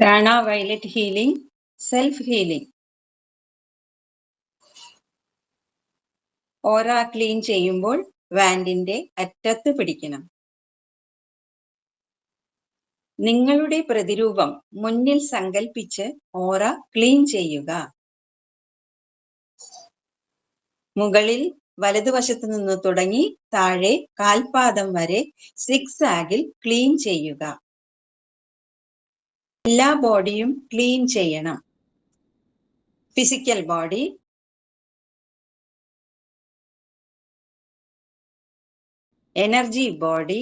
Prana violet healing self healing aura clean ചെയ്യുമ്പോൾ വാൻഡിന്റെ അറ്റത്ത് പിടിക്കണം. നിങ്ങളുടെ പ്രതിരൂപം മുന്നിൽ സങ്കൽപ്പിച്ച് ഓറ ക്ലീൻ ചെയ്യുക. മുകളിൽ വലതുവശത്ത് നിന്ന് തുടങ്ങി താഴെ കാൽപാദം വരെ സിക്സ് ആഗിൽ ക്ലീൻ ചെയ്യുക. എല്ലാ ബോഡിയും ക്ലീൻ ചെയ്യണം. Physical body energy body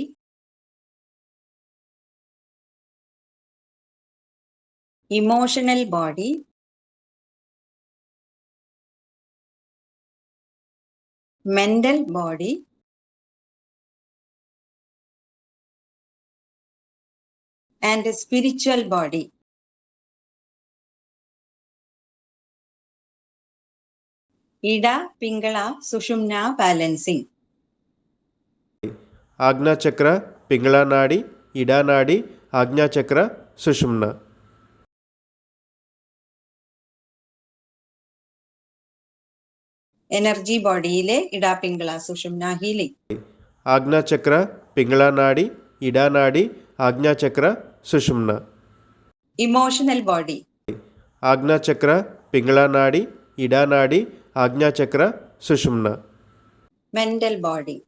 emotional body mental body. and spiritual body. ഇട പിങ്കള സുഷുമ്ന ബാലൻസിംഗ് ആജ്ഞാചക്ര പിങ്കള നാഡി ഇട നാഡി ആജ്ഞാചക്ര സുഷുമ്ന. എനർജി ബോഡിയിലെ ഇട പിങ്കള സുഷുമ്ന ഹീലിംഗ് ആജ്ഞാചക്ര പിങ്കള നാഡി ഇട നാഡി ఆజ్ఞాచక్ర సుషుమ్న. ఇమోషనల్ బాడీ ఆజ్ఞాచక్ర పింగళానాడి ఇడానాడి ఆజ్ఞాచక్ర సుషుమ్న. మెంటల్ బాడీ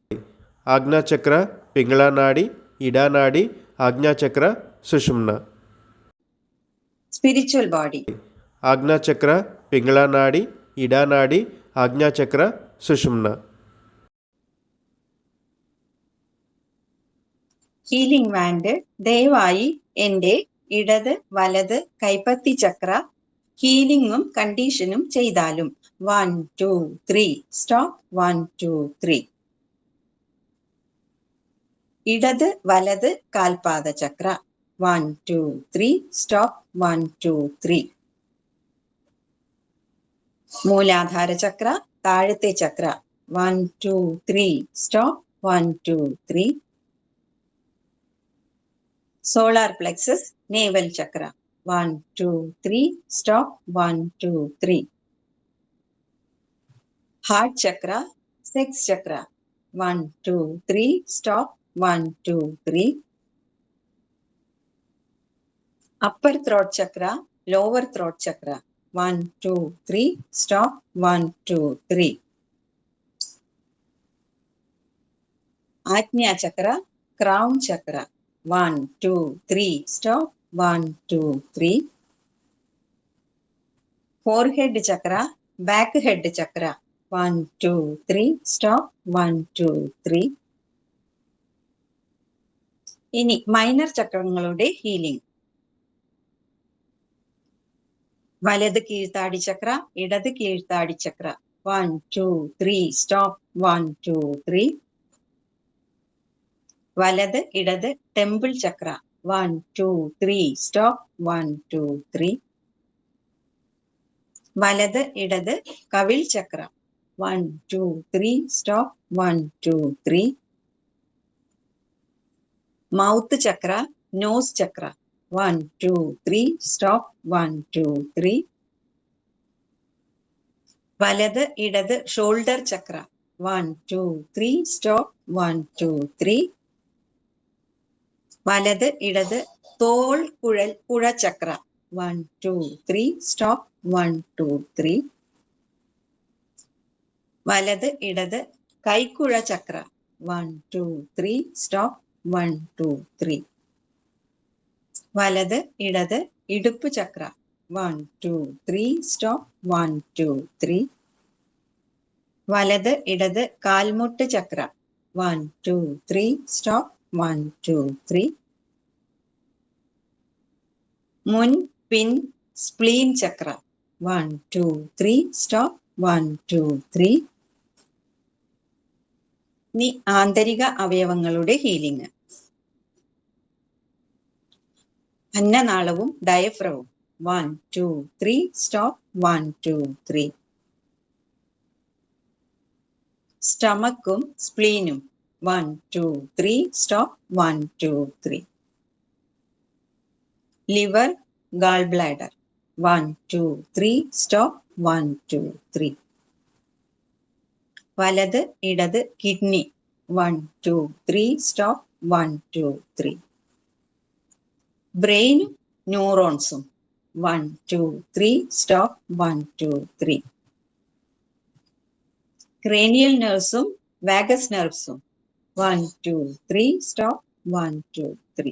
ఆజ్ఞాచక్ర పింగళానాడి ఇడానాడి ఆజ్ఞాచక్ర సుషుమ్న. స్పిరిచువల్ బాడీ ఆజ్ఞాచక్ర పింగళానాడి ఇడానాడి ఆజ్ఞాచక్ర సుషుమ్న. ഹീലിംഗ് വാൻഡ് ദയവായി എന്റെ ഇടത് വലത് കൈപ്പത്തി ചക്ര ഹീലിംഗും കണ്ടീഷനും ചെയ്താലും. One two three stop one two three ഇടത് വലത് കാൽപാദ chakra. One two three stop one two three Muladhara chakra താഴത്തെ chakra. One two three stop one two three solar plexus navel chakra one two three stop one two three heart chakra sex chakra one two three stop one two three upper throat chakra lower throat chakra one two three stop one two three ajna chakra crown chakra one, two, three, stop, one, two, three. Forehead chakra, back head chakra, one, two, three, stop, one, two, three. ഇനി minor ചക്രങ്ങളുടെ healing വലത് കീഴ്ത്താടി ചക്ര ഇടത് കീഴ്ത്താടി chakra one two three stop one two three വലത് ഇടത് temple chakra. One two three stop one two three വലത് ഇടത് കവിൾ chakra. One two three stop one two three mouth chakra nose chakra. One two three stop one two three വലത് ഇടത് shoulder chakra. One two three stop one two three വലത് ഇടത് തോൾ കുഴൽ പുഴ chakra one two three stop one two three വലത് ഇടത് കൈക്കുഴ chakra one two three stop one two three വലത് ഇടത് ഇടുപ്പ് chakra one two three stop one two three വലത് ഇടത് കാൽമുട്ട് chakra one two three stop one two three മുൻ പിൻ spleen chakra. One two three stop one two three ഇനി ആന്തരിക അവയവങ്ങളുടെ ഹീലിംഗ് അന്നനാളവും ഡയഫ്രവും one two three stop one two three സ്റ്റമക്കും സ്പ്ലീനും one two three stop one two three gall bladder one two three stop one two three വലത് ഇടത് kidney. One two three stop one two three ബ്രെയിനും ന്യൂറോൺസും one two three stop one two three cranial നെർവ്സും vagus നെർവ്സും one two three stop one two three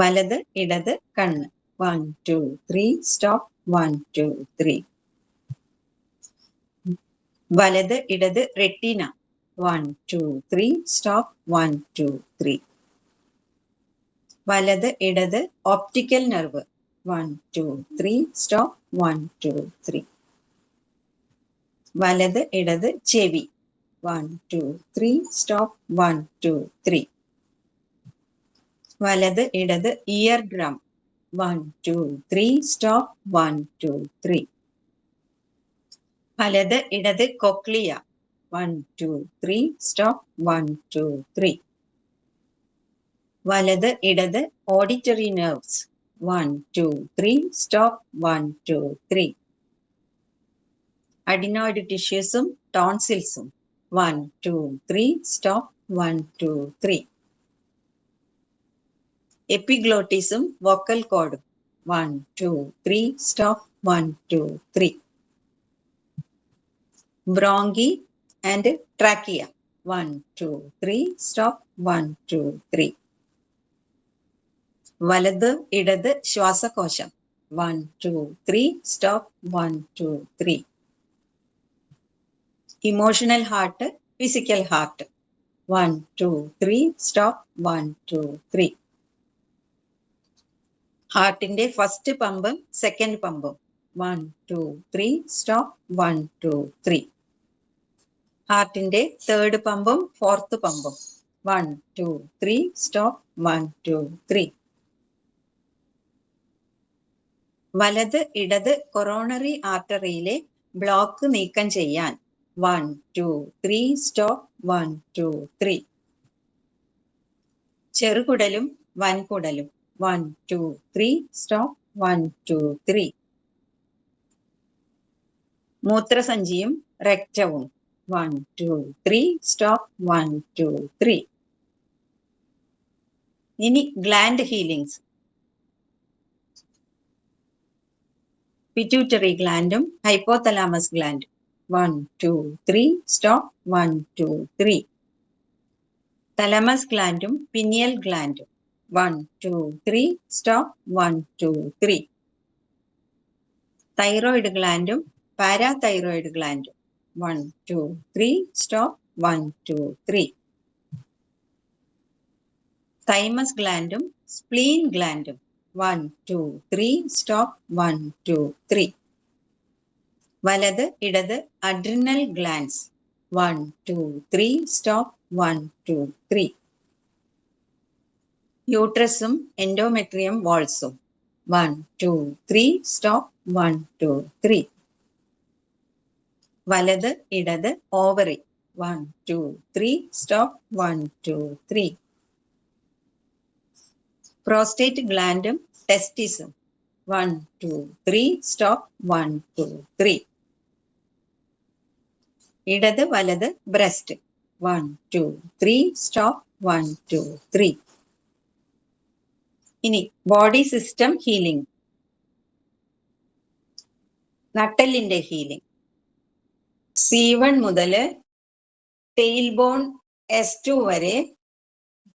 വലത് ഇടത് കണ്ണ്. One two three stop one two three വലത് ഇടത് retina one two three stop one two three വലത് ഇടത് optical nerve one two three stop one two three വലത് ഇടത് ചെവി. One two three stop one two three വലത് ഇടത് ear drum one two three stop one two three വലത് ഇടത് cochlea. One two three stop one two three വലത് ഇടത് auditory nerves one two three stop one two three adenoid ടിഷ്യൂസും ടോൺസിൽസും one two three stop one two three എപ്പിഗ്ലോട്ടിസും vocal കോഡും. One two three stop one two three bronchi and trachea. One two three stop one two three വലത് ഇടത് ശ്വാസകോശം. One two three stop one two three emotional heart physical heart. One two three stop one two three ഹാർട്ടിന്റെ first പമ്പും second പമ്പും. One two three stop one two three ഹാർട്ടിന്റെ third പമ്പും fourth പമ്പും. One two three stop one two three വലത് ഇടത് coronary ആർട്ടറിയിലെ block നീക്കം ചെയ്യാൻ. One two three stop one two three ചെറുകുടലും വൻകുടലും. One two three stop one two three മൂത്രസഞ്ചിയും രക്തവും. One two three stop one two three ഇനി gland healings pituitary ഗ്ലാൻഡും hypothalamus ഗ്ലാൻഡും one two three stop one two three thalamus ഗ്ലാൻഡും pineal ഗ്ലാൻഡും one two three stop one two three thyroid ഗ്ലാൻഡും parathyroid ഗ്ലാൻഡും one two three stop one two three thymus ഗ്ലാൻഡും spleen ഗ്ലാൻഡും one two three stop one two three വലത് ഇടത് adrenal glands one two three stop one two three യൂട്രസും endometrium വാൾസും one two three stop one two three വലത് ഇടത് ovary one two three stop one two three prostate ഗ്ലാൻഡും ടെസ്റ്റിസും one two three stop one two three ഇടത് വലത് breast one two three stop one two three ഇനി body system healing നട്ടലിന്റെ healing C one മുതൽ tail bone S two വരെ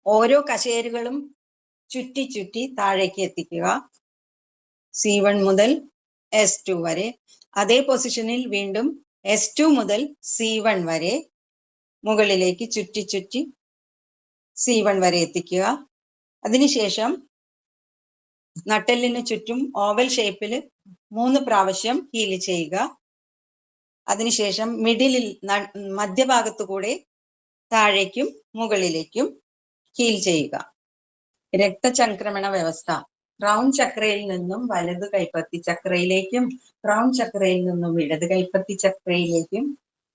ഓരോ കശേരുകളും ചുറ്റി ചുറ്റി താഴേക്ക് എത്തിക്കുക. സി വൺ മുതൽ എസ് ടു വരെ. അതേ പൊസിഷനിൽ വീണ്ടും എസ് ടു മുതൽ സി വൺ വരെ മുകളിലേക്ക് ചുറ്റി ചുറ്റി സി വൺ വരെ എത്തിക്കുക. അതിനുശേഷം നട്ടെല്ലിന് ചുറ്റും ഓവൽ ഷേപ്പിൽ മൂന്ന് പ്രാവശ്യം ഹീൽ ചെയ്യുക. അതിനുശേഷം മിഡിലിൽ മധ്യഭാഗത്തു കൂടെ താഴേക്കും മുകളിലേക്കും ഹീൽ ചെയ്യുക. രക്തചംക്രമണ വ്യവസ്ഥ. ക്രൗൺ ചക്രയിൽ നിന്നും വലത് കൈപ്പത്തി ചക്രയിലേക്കും ക്രൗൺ ചക്രയിൽ നിന്നും ഇടത് കൈപ്പത്തി ചക്രയിലേക്കും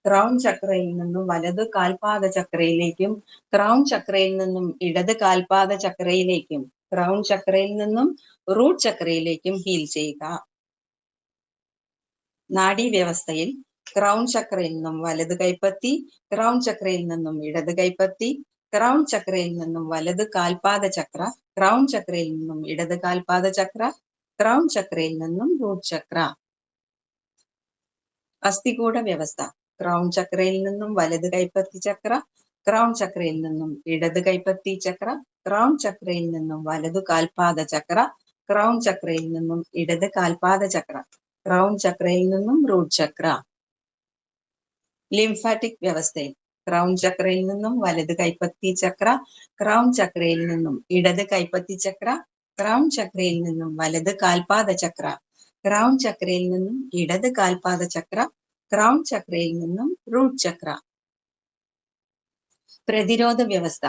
ക്രൗൺ ചക്രയിൽ നിന്നും വലത് കാൽപാദ ചക്രയിലേക്കും ക്രൗൺ ചക്രയിൽ നിന്നും ഇടത് കാൽപാദ ചക്രയിലേക്കും ക്രൗൺ ചക്രയിൽ നിന്നും റൂട്ട് ചക്രയിലേക്കും ഹീൽ ചെയ്യുക. നാഡീവ്യവസ്ഥയിൽ ക്രൗൺ ചക്രയിൽ നിന്നും വലത് കൈപ്പത്തി ക്രൗൺ ചക്രയിൽ നിന്നും ഇടത് കൈപ്പത്തി ക്രൗൺ ചക്രയിൽ നിന്നും വലത് കാൽപാദ ചക്ര ക്രൗൺ ചക്രയിൽ നിന്നും ഇടത് കാൽപാദ ചക്ര ക്രൗൺ ചക്രയിൽ നിന്നും റൂട്ട് ചക്ര. അസ്ഥികൂട വ്യവസ്ഥ ക്രൗൺ ചക്രയിൽ നിന്നും വലത് കൈപ്പത്തി ചക്ര ക്രൗൺ ചക്രയിൽ നിന്നും ഇടത് കൈപ്പത്തി ചക്ര ക്രൗൺ ചക്രയിൽ നിന്നും വലതു കാൽപാദ ചക്ര ക്രൗൺ ചക്രയിൽ നിന്നും ഇടത് കാൽപാദ ചക്ര ക്രൗൺ ചക്രയിൽ നിന്നും റൂട്ട് ചക്ര. ലിംഫാറ്റിക് വ്യവസ്ഥയിൽ ക്രൗൺ ചക്രയിൽ നിന്നും വലത് കൈപ്പത്തി ചക്ര ക്രൗൺ ചക്രയിൽ നിന്നും ഇടത് കൈപ്പത്തി ചക്ര ക്രൗൺ ചക്രയിൽ നിന്നും വലത് കാൽപാദ ചക്ര ക്രൗൺ ചക്രയിൽ നിന്നും ഇടത് കാൽപാദ ചക്ര ക്രൗൺ ചക്രയിൽ നിന്നും റൂട്ട് ചക്ര. പ്രതിരോധ വ്യവസ്ഥ.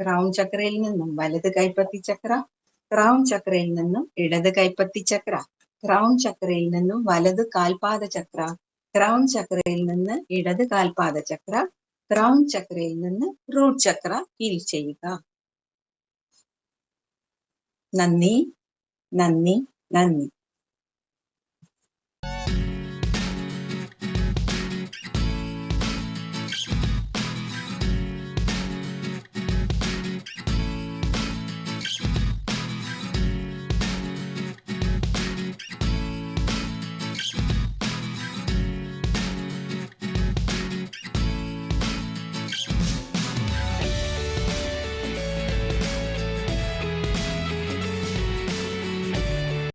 ക്രൗൺ ചക്രയിൽ നിന്നും വലത് കൈപ്പത്തി ചക്ര ക്രൗൺ ചക്രയിൽ നിന്നും ഇടത് കൈപ്പത്തി ചക്ര ക്രൗൺ ചക്രയിൽ നിന്നും വലത് കാൽപാദ ചക്ര ക്രൗൺ ചക്രയിൽ നിന്ന് ഇടത് കാൽപാദ ചക്ര ക്രൗൺ ചക്രയിൽ നിന്ന് റൂട്ട് ചക്ര. ഹീൽ ചെയ്യുക. നന്ദി നന്ദി നന്ദി.